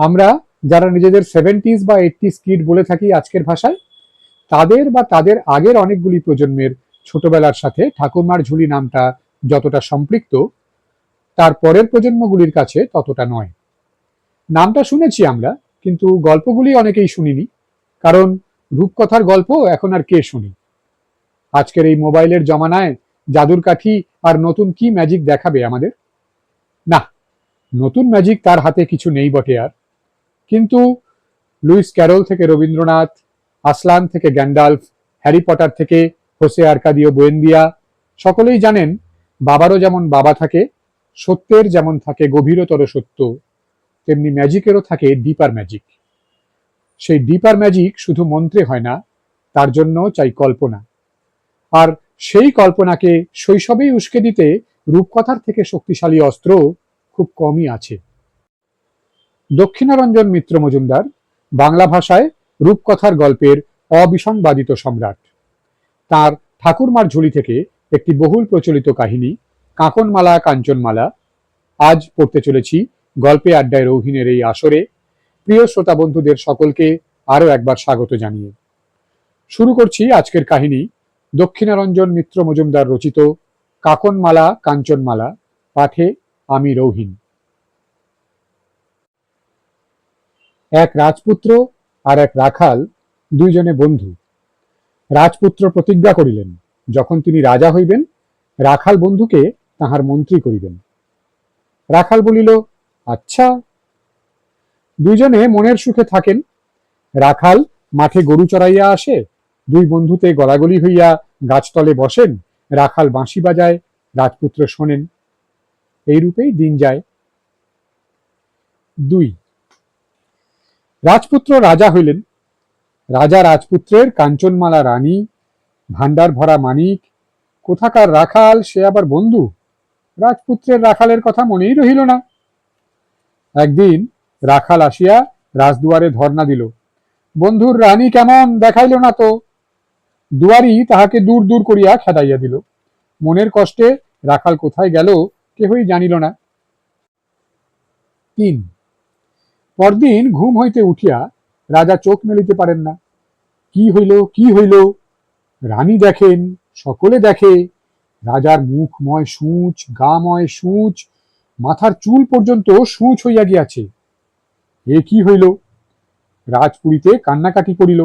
আমরা যারা নিজেদের সেভেন্টিজ বা এইটিস কিড বলে থাকি আজকের ভাষায়, তাদের বা তাদের আগের অনেকগুলি প্রজন্মের ছোটবেলার সাথে ঠাকুরমার ঝুলি নামটা যতটা সম্পৃক্ত, তার পরের প্রজন্মগুলির কাছে ততটা নয়। নামটা শুনেছি আমরা, কিন্তু গল্পগুলি অনেকেই শুনিনি, কারণ রূপকথার গল্প এখন আর কে শুনি? আজকের এই মোবাইলের জমানায় জাদুর কাঠি আর নতুন কি ম্যাজিক দেখাবে আমাদের? না, নতুন ম্যাজিক তার হাতে কিছু নেই বটে আর। কিন্তু লুইস ক্যারল থেকে রবীন্দ্রনাথ, আসলান থেকে গ্যান্ডালফ, হ্যারি পটার থেকে হোসে আরকাদিও বোয়েন্দিয়া, সকলেই জানেন বাবারও যেমন বাবা থাকে, সত্যের যেমন থাকে, গভীরতর সত্য, তেমনি ম্যাজিকেরও থাকে ডিপার ম্যাজিক। সেই ডিপার ম্যাজিক শুধু মন্ত্রে হয় না, তার জন্য চাই কল্পনা। আর সেই কল্পনাকে শৈশবেই উস্কে দিতে রূপকথার থেকে শক্তিশালী অস্ত্র খুব কমই আছে। দক্ষিণারঞ্জন মিত্র মজুমদার, বাংলা ভাষায় রূপকথার গল্পের অবিসংবাদিত সম্রাট। তার ঠাকুরমার ঝুলি থেকে একটি বহুল প্রচলিত কাহিনী, কাঁকনমালা, কাঞ্চনমালা, আজ পড়তে চলেছি গল্পে আড্ডায় রৌহিনের এই আসরে। প্রিয় শ্রোতা বন্ধুদের সকলকে আরও একবার স্বাগত জানিয়ে। শুরু করছি আজকের কাহিনী, দক্ষিণারঞ্জন মিত্র মজুমদার রচিত কাকনমালা, কাঞ্চনমালা, পাঠে আমি রৌহিন এক রাজপুত্র আর এক রাখাল দুইজনে বন্ধু। রাজপুত্র প্রতিজ্ঞা করিলেন, যখন তিনি রাজা হইবেন, রাখাল বন্ধুকে তাহার মন্ত্রী করিবেন। রাখাল বলিল আচ্ছা। দুইজনে মনের সুখে থাকেন। রাখাল মাঠে গরু চড়াইয়া আসে, দুই বন্ধুতে গলাগলি হইয়া গাছতলে বসেন, রাখাল বাঁশি বাজায়, রাজপুত্র শোনেন। এই রূপেই দিন যায়। দুই রাজপুত্র রাজা হইলেন। রাজা রাজপুত্রের কাঞ্চনমালা রানী ভান্ডার ভরা মানিক, কোথাকার রাখাল, সে আবার বন্ধু? রাজপুত্রের রাখালের কথা মনেই রহিল না। একদিন রাখাল আসিয়া রাজদুয়ারে ধর্ণা দিল। বন্ধুর রানী কেমন দেখাইল না তো? দুয়ারি তাহাকে দূর দূর করিয়া খেদাইয়া দিল। মনের কষ্টে রাখাল কোথায় গেল কেহই জানিল না। তিন পরদিন ঘুম হইতে উঠিয়া রাজা চোখ মেলিতে পারেন না। কি হইল কি হইল? রানী দেখেন, সকলে দেখে। রাজার মুখময় সূচ, গাময় সূচ, মাথার চুল পর্যন্ত সূচ হইয়া গিয়াছে। এ কি হইল? রাজপুরীতে কান্নাকাটি করিল।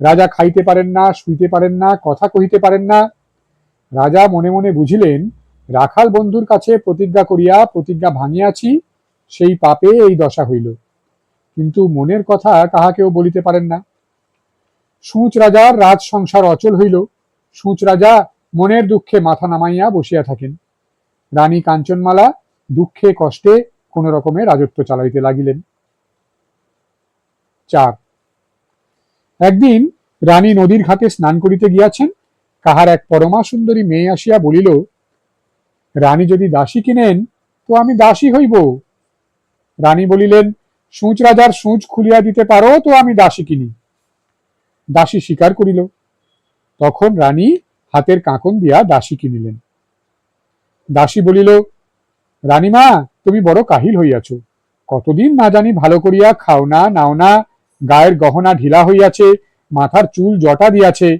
রাজা খাইতে পারেন না, শুইতে পারেন না, কথা কহিতে পারেন না। রাজা মনে মনে বুঝিলেন, রাখাল বন্ধুর কাছে প্রতিজ্ঞা করিয়া প্রতিজ্ঞা ভাঙিয়াছি সেই পাপে এই দশা হইল। কিন্তু মনের কথা কাহাকেও বলিতে পারেন না। সূচ রাজার রাজ সংসার অচল হইল। সূচ রাজা মনের দুঃখে মাথা নামাইয়া বসিয়া থাকেন। রানী কাঞ্চনমালা দুঃখে কষ্টে কোন রকমে রাজত্ব চালাইতে লাগিলেন। চার। একদিন রানী নদীর ঘাটে স্নান করিতে গিয়াছেন। কাহার এক পরমা সুন্দরী মেয়ে আসিয়া বলিল, রানী যদি দাসী কিনেন, তো আমি দাসী হইব। রানী বলিলেন, সূচ রাজার সূচ খুলিয়া দিতে পারো তো আমি দাসী কিনি। দাসী স্বীকার করিল। তখন রানী হাতের কাঁকন দিয়া দাসী কিনিলেন। দাসী বলিল, রানীমা, তুমি বড় কাহিল হইয়াছ। কতদিন না জানি ভালো করিয়া খাও না, নাও না, গায়ের গহনা ঢিলা হইয়াছে, মাথার চুল জটা দিয়াছে।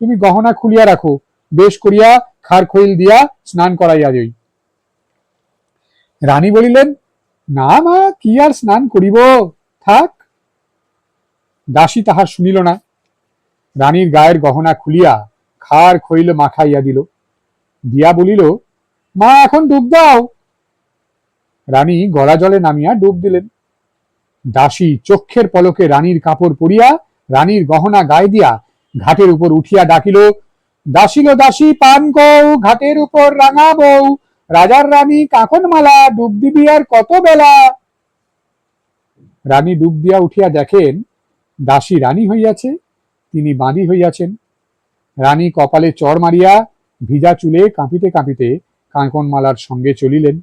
তুমি গহনা খুলিয়া রাখো, বেশ করিয়া খার খইল দিয়া স্নান করাইয়া যাই। রানী বলিলেন না, মা, কি আর স্নান করিব? থাক। দাসী তাহার শুনিল না। রানীর গায়ের গহনা খুলিয়া খার খইল মাখাইয়া দিল। দিয়া বলিল, মা, এখন ডুব দাও। রানী গড়া জলে নামিয়া ডুব দিলেন। দাসী চক্ষের পলকে রানীর কাপড় পরিয়া রানীর গহনা গায়ে দিয়া ঘাটের উপর উঠিয়া ডাকিল, দাসিল, দাসী, পান কৌ ঘাটের উপর রাঙা বউ রাজার রানী কাকনমালা ডুব দিবি আর কত বেলা? রানী ডুব দিয়া উঠিয়া দেখেন, দাসী রানী হইয়াছে, তিনি বাঁধি হইয়াছেন। রানী কপালে চড় মারিয়া ভিজা চুলে কাঁপিতে কাঁপিতে কাঁকনমালার সঙ্গে চলিলেন।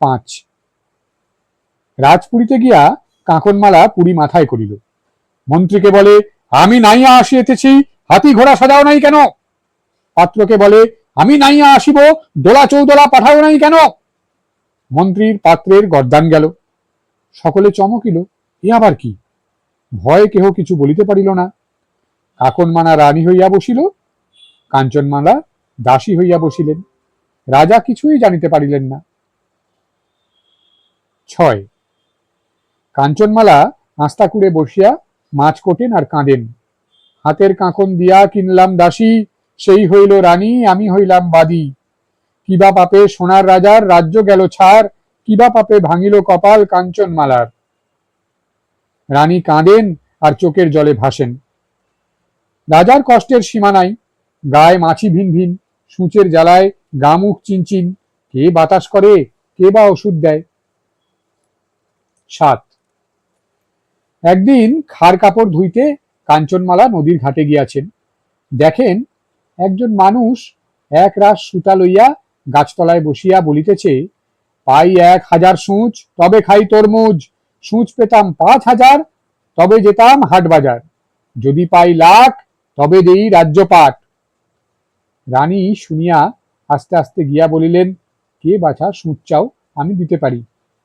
পাঁচ। রাজপুরীতে গিয়া কাঁকনমালা পুরী মাথায় করিল। মন্ত্রীকে বলে, আমি নাইয়া আসিতেছি হাতি ঘোড়া সাজাও নাই কেন? পাত্রকে বলে আমি নাইয়া আসিব, দোলা চৌদোলা পাঠাও নাই কেন? মন্ত্রীর পাত্রের গরদান গেল। সকলে চমকিল, এ আবার কি? ভয়ে কেহ কিছু বলিতে পারিল না। কাকনমানা রানী হইয়া বসিল, কাঞ্চনমালা দাসী হইয়া বসিলেন। রাজা কিছুই জানিতে পারিলেন না। ছয়। কাঞ্চনমালা আস্তা কুড়ে বসিয়া মাছ কোটেন আর কাঁদেন। হাতের কাঁকন দিয়া কিনলাম দাসী সেই হইল রানী, আমি হইলাম বাদী। কিবা পাপে সোনার রাজার রাজ্য গেল ছাড়, কিবা পাপে ভাঙিল কপাল কাঞ্চনমালার রানী কাঁদেন আর চোখের জলে ভাসেন। রাজার কষ্টের সীমা নাই, গায়ে মাছি ভিন ভিন, সূচের জ্বালায় গা মুখ চিনচিন কে বাতাস করে, কে বা ওষুধ দেয়। সাত। একদিন খার কাপড় ধুইতে কাঞ্চনমালা নদীর ঘাটে গিয়াছেন। দেখেন একজন মানুষ এক রাস সুতা লইয়া গাছতলায় বসিয়া বলিতেছে, পাই এক হাজার সূচ, তবে খাই তরমুজ সূচ পেতাম পাঁচ হাজার, তবে যেতাম হাট বাজার। যদি পাই লাখ, তবে দেই রাজ্যপাট রানী শুনিয়া আস্তে আস্তে গিয়া বলিলেন, কে বাছা সূচ চাও, আমি দিতে পারি।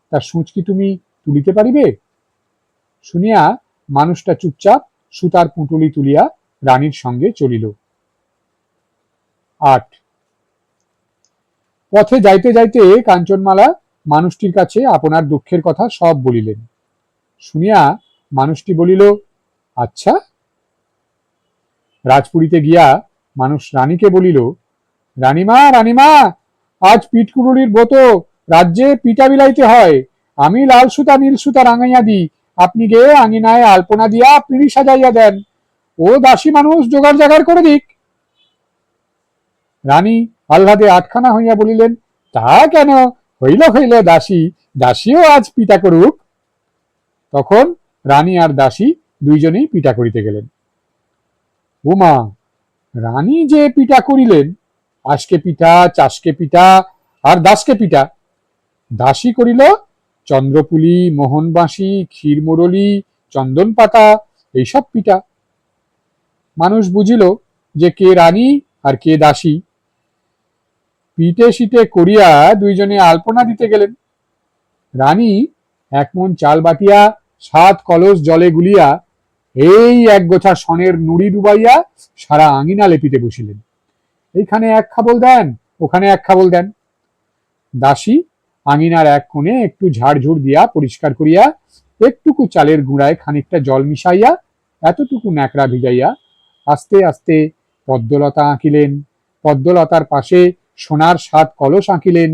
তার সূচ কি তুমি তুলিতে পারিবে? শুনিয়া মানুষটা চুপচাপ সুতার পুঁটুলি তুলিয়া রানীর সঙ্গে চলিল। আট। পথে যাইতে যাইতে কাঞ্চনমালা মানুষটির কাছে আপনার দুঃখের কথা সব বলিলেন। শুনিয়া মানুষটি বলিল আচ্ছা? রাজপুরীতে গিয়া মানুষ রানীকে বলিল, রানীমা রানীমা, আজ পিঠকুড়ুরির ব্রত, রাজ্যে পিঠা বিলাইতে হয়। আমি লাল সুতা, নীল সুতা রাঙাইয়া দিই। আপনি গে আঙিনায় আলপনা দিয়া পিঁড়ি সাজাইয়া দেন। ও দাসী মানুষ জোগাড় জাগাড় করে দিক। রানী আহ্লাদে আটখানা হইয়া বলিলেন, তা কেন? হইল হইল, দাসী, দাসীও আজ পিতা করুক। তখন রানী আর দাসী দুইজনেই পিঠা করিতে গেলেন। উমা, রানী যে পিঠা করিলেন, আজকে পিঠা চাষকে পিঠা আর দাসকে পিঠা দাসী করিল চন্দ্রপুলি, মোহনবাঁশি, ক্ষীরমুরলি চন্দন পাতা এইসব পিঠা মানুষ বুঝিল যে কে রানী আর কে দাসী। পিঠে শিটে করিয়া দুইজনে আলপনা দিতে গেলেন। রানী একমন চাল বাটিয়া, সাত কলস জলে গুলিয়া, এই এক গোছা সনের নুড়ি ডুবাইয়া সারা আঙিনা লেপিতে বসিলেন। এইখানে এক খাবল দেন, ওখানে এক খাবল দেন। দাসী আঙিনার এক কোণে একটু ঝাড়ঝুড় দিয়া পরিষ্কার করিয়া একটুকু চালের গুঁড়ায় খানিকটা জল মিশাইয়া, এতটুকু ন্যাকড়া ভিজাইয়া আস্তে আস্তে পদ্মলতা আঁকিলেন। পদ্মলতার পাশে সোনার সাত কলস আঁকিলেন।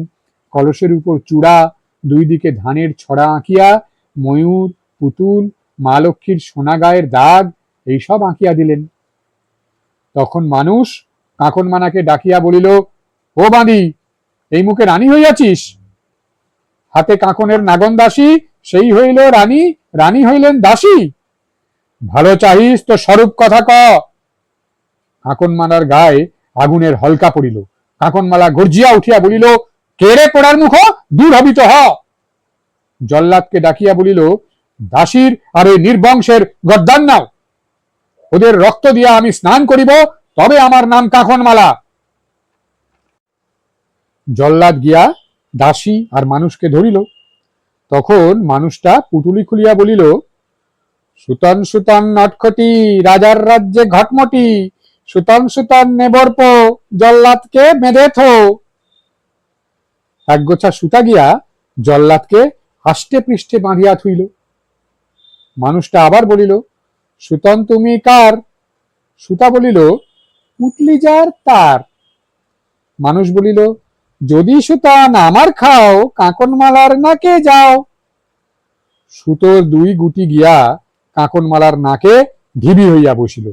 কলসের উপর চূড়া, দুই দিকে ধানের ছড়া আঁকিয়া, ময়ূর, পুতুল, মা লক্ষ্মীর সোনা গায়ের দাগ এইসব আঁকিয়া দিলেন। তখন মানুষ কাকন মানাকে ডাকিয়া বলিল, ও বাঁধি এই মুখে রানী হইয়াছিস? হাতে কাঁকনের নাগন দাসী, সেই হইল রানী রানী হইলেন দাসী। ভালো চাহিস তো স্বরূপ কথা ক। কাঁকন মানার গায়ে আগুনের হলকা পড়িল। কাঁকনমালা গর্জিয়া উঠিয়া বলিল কেড়ে পড়ার মুখ? দূর হবিত হ। জল্লাদকে ডাকিয়া বলিল, দাসীর আর ওই নির্বংশের গদ্দান নাও। ওদের রক্ত দিয়া আমি স্নান করিব, তবে আমার নাম কাঁকনমালা জল্লাদ গিয়া দাসী আর মানুষকে ধরিল। তখন মানুষটা পুটুলি খুলিয়া বলিল, সুতন সুতন নটখটি, রাজার রাজ্যে ঘটমটি সুতন সুতন নেবর্প, জল্লাদকে বেঁধে থো। এক গোছা সুতা গিয়া জল্লাদকে আষ্টে পৃষ্ঠে বাঁধিয়া থুইল। মানুষটা আবার বলিল, সুতন তুমি কার? সুতা বলিল, পুটলি যার তার। মানুষ বলিল, যদি সুতান আমার খাও, কাঁকনমালার নাকে যাও। সুতোর দুই গুটি গিয়া কাঁকনমালার নাকে ঢিবি হইয়া বসিল।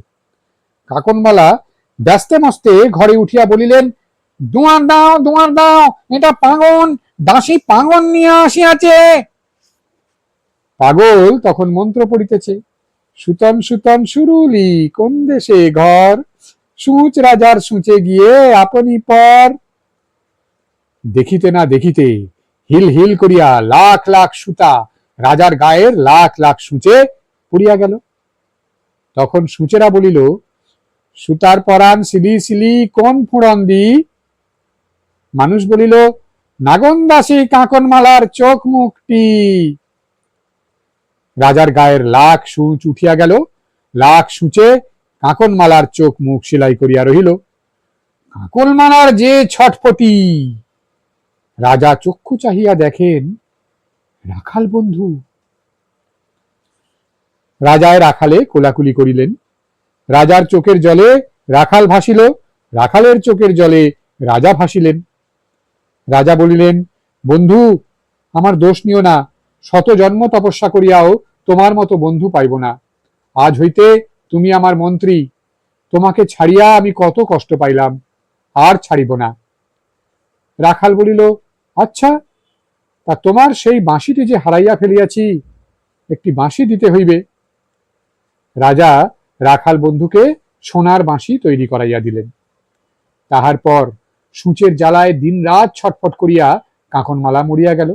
কাকনমালা ব্যস্তে মস্তে ঘরে উঠিয়া বলিলেন, দুয়ার দাও দুয়ার দাও, এটা পাগন দাসী পাগন নিয়ে আসিয়াছে। পাগল তখন মন্ত্র পড়িতেছে, সুতন সুতন সুরুলি, কোন দেশে ঘর? সূচ রাজার সুচে গিয়ে আপনি পর। দেখিতে না দেখিতে হিল হিল করিয়া লাখ লাখ সুতা রাজার গায়ের লাখ লাখ সূচে পড়িয়া গেল। তখন সূচেরা বলিল সুতার পরাণ সিলি সিলি কোন ফুড়ন দি? মানুষ বলিল, নাগন্দাসী কাঁকনমালার চোখ মুখটি। রাজার গায়ের লাখ সূচ উঠিয়া গেল। লাখ সূচে কাঁকনমালার চোখ মুখ সেলাই করিয়া রহিল। কাঁকনমালার যে ছটফটি রাজা চক্ষু চাহিয়া দেখেন, রাখাল বন্ধু। রাজায় রাখালে কোলাকুলি করিলেন। রাজার চোখের জলে রাখাল ভাসিল, রাখালের চোখের জলে রাজা ভাসিলেন। রাজা বলিলেন, বন্ধু, আমার দোষ নিও না, শত জন্ম তপস্যা করিয়াও তোমার মতো বন্ধু পাইব না। আজ হইতে তুমি আমার মন্ত্রী, তোমাকে ছাড়িয়া আমি কত কষ্ট পাইলাম, আর ছাড়িব না। রাখাল বলিল আচ্ছা তা তোমার সেই বাঁশিটি যে হারাইয়া ফেলিয়াছি, একটি বাঁশি দিতে হইবে। রাজা রাখাল বন্ধুকে সোনার বাঁশি তৈরি করাইয়া দিলেন। তাহার পর সূচের জ্বালায় দিন রাত ছটফট করিয়া কাঁকনমালা মরিয়া গেল।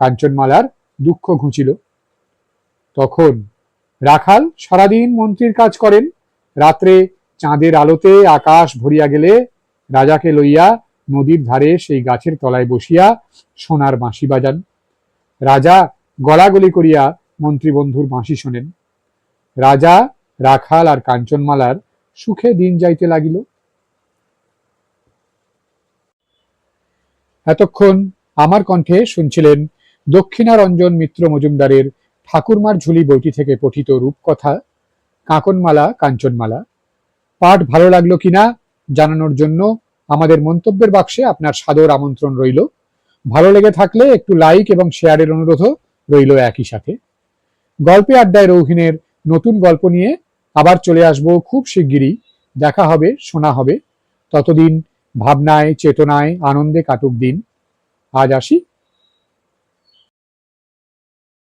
কাঞ্চনমালার দুঃখ ঘুচিল। তখন রাখাল সারাদিন মন্ত্রীর কাজ করেন। রাত্রে চাঁদের আলোতে আকাশ ভরিয়া গেলে রাজাকে লইয়া নদীর ধারে সেই গাছের তলায় বসিয়া সোনার বাঁশি বাজান। রাজা গলাগলি করিয়া মন্ত্রী বন্ধুর বাঁশি শোনেন। রাজা রাখাল আর কাঞ্চনমালার সুখে দিন যাইতে লাগিল। এতক্ষণ আমার কণ্ঠে শুনছিলেন দক্ষিণারঞ্জন মিত্র মজুমদারের ঠাকুরমার ঝুলি বইটি থেকে পঠিত রূপকথা, কাঁকনমালা, কাঞ্চনমালা। পাঠ ভালো লাগল কিনা জানানোর জন্য আমাদের মন্তব্যের বাক্সে আপনার সাদর আমন্ত্রণ রইল। ভালো লেগে থাকলে একটু লাইক এবং শেয়ারের অনুরোধও রইল একই সাথে। গল্পে আড্ডায় রৌহিনের নতুন গল্প নিয়ে আবার চলে আসব খুব শিগগিরই। দেখা হবে, শোনা হবে। ততদিন ভাবনায়, চেতনায় আনন্দে কাটুক দিন। আজ আসি।